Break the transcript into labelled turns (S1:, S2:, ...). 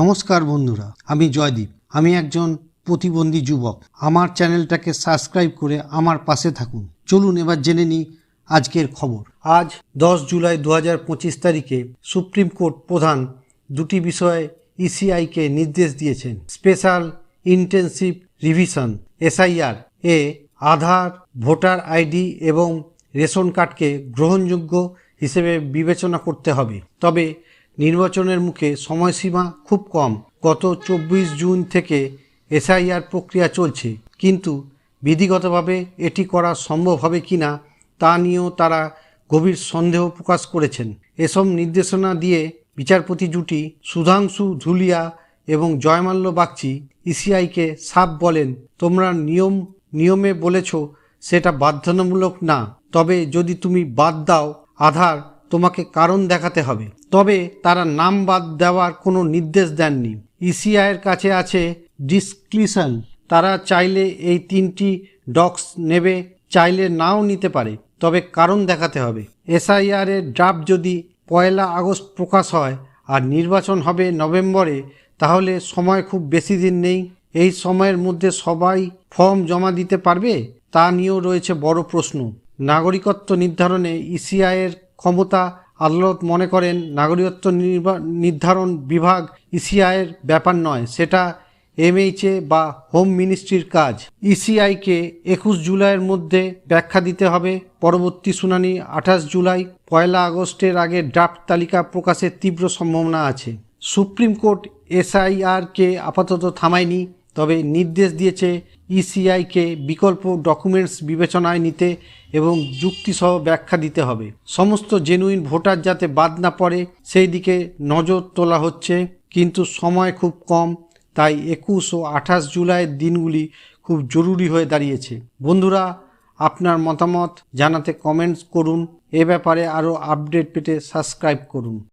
S1: নমস্কার বন্ধুরা, আমি জয়দীপ। আমি একজন প্রতিবন্ধী যুবক। আমার চ্যানেলটাকে সাবস্ক্রাইব করে আমার পাশে থাকুন। চলুন এবার জেনে নিই আজকের খবর। আজ দশ জুলাই দু হাজার পঁচিশ তারিখে সুপ্রিম কোর্ট প্রধান দুটি বিষয়ে ইসিআইকে নির্দেশ দিয়েছেন। স্পেশাল ইন্টেন্সিভ রিভিশন, এসআইআর, এ আধার, ভোটার আইডি এবং রেশন কার্ডকে গ্রহণযোগ্য হিসেবে বিবেচনা করতে হবে। তবে নির্বাচনের মুখে সময়সীমা খুব কম। গত চব্বিশ জুন থেকে এসআইআর প্রক্রিয়া চলছে। কিন্তু বিধিগতভাবে এটি করা সম্ভব হবে কিনা তা নিয়েও তারা গভীর সন্দেহ প্রকাশ করেছেন। এসব নির্দেশনা দিয়ে বিচারপতি জুটি সুধাংশু ধুলিয়া এবং জয়মাল্য বাগচি ইসিআইকে সাপ বলেন, তোমরা নিয়ম, নিয়মে বলেছ, সেটা বাধ্যতামূলক না। তবে যদি তুমি বাদ দাও, আধার তোমাকে কারণ দেখাতে হবে। তবে তারা নাম বাদ দেওয়ার কোনো নির্দেশ দেননি। ইসিআইয়ের কাছে আছে ডিসক্লিশন। তারা চাইলে এই তিনটি ডক্স নেবে, চাইলে নাও নিতে পারে, তবে কারণ দেখাতে হবে। এসআইআর এর ড্রাফট যদি পয়লা আগস্ট প্রকাশ হয় আর নির্বাচন হবে নভেম্বরে, তাহলে সময় খুব বেশি দিন নেই। এই সময়ের মধ্যে সবাই ফর্ম জমা দিতে পারবে? তা নিয়েও রয়েছে বড় প্রশ্ন। নাগরিকত্ব নির্ধারণে ইসিআইয়ের ক্ষমতা আদালত মনে করেন নাগরিকত্ব নির্ধারণ বিভাগ ইসিআইয়ের ব্যাপার নয়, সেটা এমএইচএ বা হোম মিনিস্ট্রির কাজ। ইসিআইকে একুশ জুলাইয়ের মধ্যে ব্যাখ্যা দিতে হবে। পরবর্তী শুনানি আঠাশ জুলাই, পয়লা আগস্টের আগে ড্রাফট তালিকা প্রকাশের তীব্র সম্ভাবনা আছে। সুপ্রিম কোর্ট এসআইআরকে আপাতত থামায়নি। তবে নির্দেশ দিয়েছে ইসিআইকে বিকল্প ডকুমেন্টস বিবেচনায় নিতে এবং যুক্তিসহ ব্যাখ্যা দিতে হবে। সমস্ত জেনুইন ভোটার যাতে বাদ না পড়ে, সেই দিকে নজর তোলা হচ্ছে। কিন্তু সময় খুব কম, তাই একুশ ও আঠাশ জুলাইয়ের দিনগুলি খুব জরুরি হয়ে দাঁড়িয়েছে। বন্ধুরা, আপনার মতামত জানাতে কমেন্টস করুন। এ ব্যাপারে আরও আপডেট পেতে সাবস্ক্রাইব করুন।